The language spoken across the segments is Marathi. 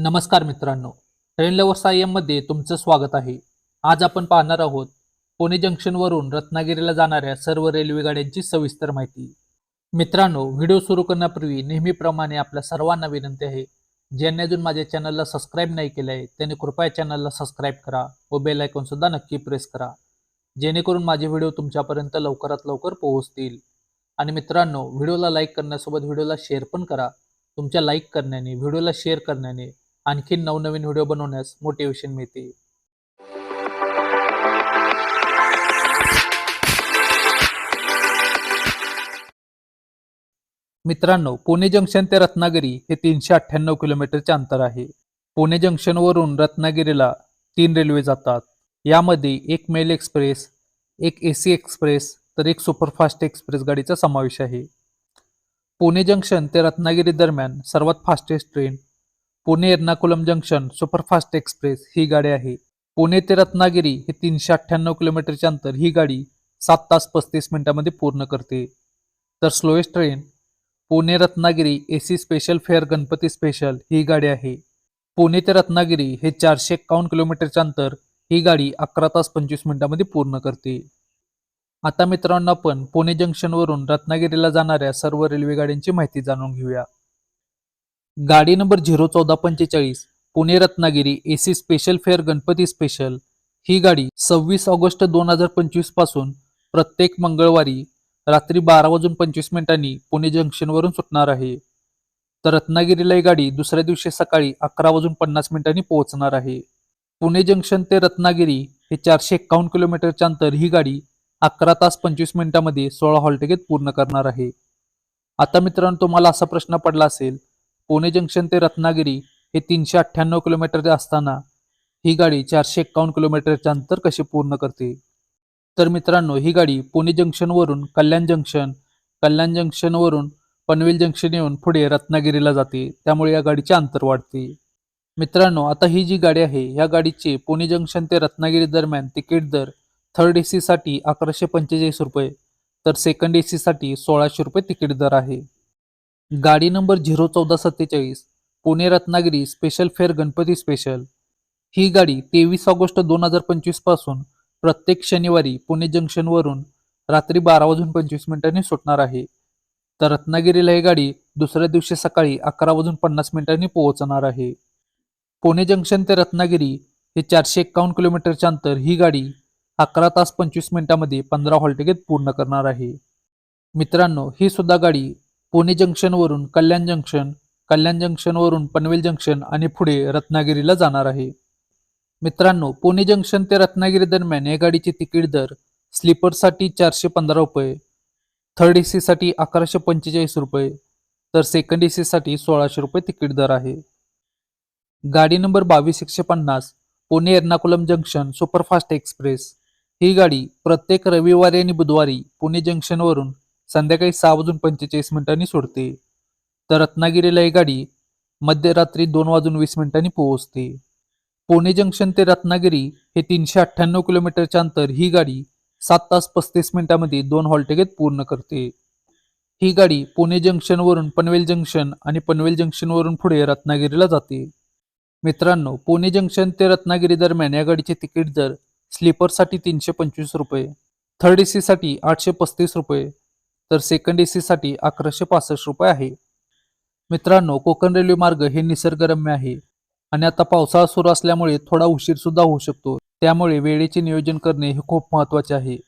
नमस्कार मित्रांनो ट्रेन लवर सायममध्ये तुमचं स्वागत आहे. आज आपण पाहणार आहोत पुणे जंक्शनवरून रत्नागिरीला जाणाऱ्या सर्व रेल्वे गाड्यांची सविस्तर माहिती. मित्रांनो व्हिडिओ सुरू करण्यापूर्वी नेहमीप्रमाणे आपल्या सर्वांना विनंती आहे ज्यांनी अजून माझ्या चॅनलला सबस्क्राईब नाही केलं आहे त्यांनी कृपया चॅनलला सबस्क्राईब करा व बेल सुद्धा नक्की प्रेस करा जेणेकरून माझे व्हिडिओ तुमच्यापर्यंत लवकरात लवकर पोहोचतील. आणि मित्रांनो व्हिडिओला लाईक करण्यासोबत व्हिडिओला शेअर पण करा. तुमच्या लाईक करण्याने व्हिडिओला शेअर करण्याने आणखीन नवनवीन व्हिडिओ बनवण्यास मोटिवेशन मिळते. मित्रांनो पुणे जंक्शन ते रत्नागिरी हे तीनशे अठ्ठ्याण्णव किलोमीटरचे अंतर आहे. पुणे जंक्शनवरून रत्नागिरीला तीन रेल्वे जातात. यामध्ये एक मेल एक्सप्रेस एक ए सी एक्सप्रेस तर एक सुपरफास्ट एक्सप्रेस गाडीचा समावेश आहे. पुणे जंक्शन ते रत्नागिरी दरम्यान सर्वात fastest train Pune Ernakulam junction superfast express ही गाडी आहे. पुणे ते रत्नागिरी हे तीनशे अठ्ठ्याण्णव किलोमीटरचे अंतर ही गाडी सात तास पस्तीस मिनिटांमध्ये पूर्ण करते. तर slowest train Pune Ratnagiri A C special fare Ganpati special ही गाडी आहे. पुणे ते रत्नागिरी हे चारशे एक्कावन्न किलोमीटरचे अंतर ही गाडी अकरा तास पंचवीस मिनिटांमध्ये पूर्ण करते. आता मित्रांनो आपण पुणे जंक्शनवरून रत्नागिरीला जाणाऱ्या सर्व रेल्वे गाड्यांची माहिती जाणून घेऊया. गाडी नंबर झिरो चौदा पंचेचाळीस Pune Ratnagiri AC special fare Ganpati special. ही गाडी सव्वीस ऑगस्ट दोन हजार पंचवीसपासून प्रत्येक मंगळवारी रात्री बारा वाजून पंचवीस मिनिटांनी पुणे जंक्शनवरून सुटणार आहे. तर रत्नागिरीला ही गाडी दुसऱ्या दिवशी सकाळी अकरा वाजून पन्नास मिनिटांनी पोहोचणार आहे. पुणे जंक्शन ते रत्नागिरी हे चारशे एक्कावन्न किलोमीटरचे अंतर ही गाडी अकरा तास पंचवीस मिनिटांमध्ये सोळा हॉल तिकीट पूर्ण करणार आहे. आता मित्रांनो तुम्हाला असा प्रश्न पडला असेल पुणे जंक्शन ते रत्नागिरी हे तीनशे अठ्ठ्याण्णव किलोमीटर असताना ही गाडी चारशे एक्कावन्न किलोमीटरचे अंतर कशी पूर्ण करते? तर मित्रांनो ही गाडी पुणे जंक्शनवरून कल्याण जंक्शन कल्याण जंक्शनवरून पनवेल जंक्शन येऊन पुढे रत्नागिरीला जाते. त्यामुळे या गाडीचे अंतर वाढते. मित्रांनो आता ही जी गाडी आहे या गाडीचे पुणे जंक्शन ते रत्नागिरी दरम्यान तिकीट दर थर्ड ए सीसाठी अकराशे पंचेचाळीस रुपये तर सेकंड ए सीसाठी सोळाशे रुपये तिकीट दर आहे. गाडी नंबर झिरो चौदा सत्तेचाळीस Pune Ratnagiri special fare Ganpati special ही गाडी तेवीस ऑगस्ट दोन हजार पंचवीसपासून प्रत्येक शनिवारी पुणे जंक्शनवरून रात्री बारा वाजून पंचवीस मिनिटांनी सुटणार आहे. तर रत्नागिरीला ही गाडी दुसऱ्या दिवशी सकाळी अकरा वाजून पन्नास मिनिटांनी पोहोचणार आहे. पुणे जंक्शन ते रत्नागिरी हे चारशे एक्कावन्न किलोमीटरचे अंतर ही गाडी अकरा तास पंचवीस मिनिटांमध्ये पंधरा हॉल पूर्ण करणार आहे. मित्रांनो ही सुद्धा गाडी पुणे जंक्शनवरून कल्याण जंक्शन कल्याण जंक्शनवरून पनवेल जंक्शन आणि पुढे रत्नागिरीला जाणार आहे. मित्रांनो पुणे जंक्शन ते रत्नागिरी दरम्यान या गाडीचे तिकीट दर स्लीपरसाठी चारशे पंधरा रुपये थर्ड ए सीसाठी अकराशे पंचेचाळीस रुपये तर सेकंड ए सीसाठी सोळाशे रुपये तिकीट दर आहे. गाडी नंबर बावीस एकशे पन्नास Pune Ernakulam junction superfast express. ही गाडी प्रत्येक रविवारी आणि बुधवारी पुणे जंक्शनवरून संध्याकाळी सहा वाजून पंचेचाळीस मिनिटांनी सोडते. तर रत्नागिरीला ही गाडी मध्यरात्री दोन वाजून वीस मिनिटांनी पोहोचते. पुणे जंक्शन ते रत्नागिरी हे तीनशे अठ्ठ्याण्णव किलोमीटरच्या अंतर ही गाडी सात तास पस्तीस मिनिटांमध्ये दोन हॉल पूर्ण करते. ही गाडी पुणे जंक्शनवरून पनवेल जंक्शन आणि पनवेल जंक्शनवरून पुढे रत्नागिरीला जाते. मित्रांनो पुणे जंक्शन ते रत्नागिरी दरम्यान या गाडीचे तिकीट दर स्लीपरसाठी तीनशे पंचवीस रुपये थर्ड ए सीसाठी आठशे पस्तीस रुपये तर सेकंड ए सीसाठी अकराशे पासष्ट रुपये आहे. मित्रांनो कोकण रेल्वे मार्ग हे निसर्गरम्य आहे. आणि आता पावसाळा सुरू असल्यामुळे थोडा उशीर सुद्धा होऊ शकतो. त्यामुळे वेळेचे नियोजन करणे हे खूप महत्त्वाचे आहे.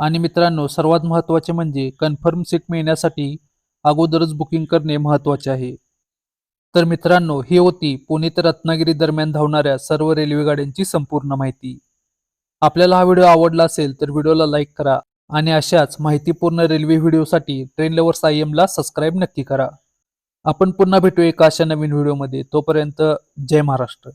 आणि मित्रांनो सर्वात महत्त्वाचे म्हणजे कन्फर्म सीट मिळण्यासाठी अगोदरच बुकिंग करणे महत्त्वाचे आहे. तर मित्रांनो ही होती पुणे ते रत्नागिरी दरम्यान धावणाऱ्या सर्व रेल्वे गाड्यांची संपूर्ण माहिती. आपल्याला हा व्हिडिओ आवडला असेल तर व्हिडिओला लाईक करा. आणि अशाच माहितीपूर्ण रेल्वे व्हिडिओसाठी ट्रेन लवर सायमला सबस्क्राईब नक्की करा. आपण पुन्हा भेटू एका अशा नवीन व्हिडिओमध्ये. तोपर्यंत जय महाराष्ट्र.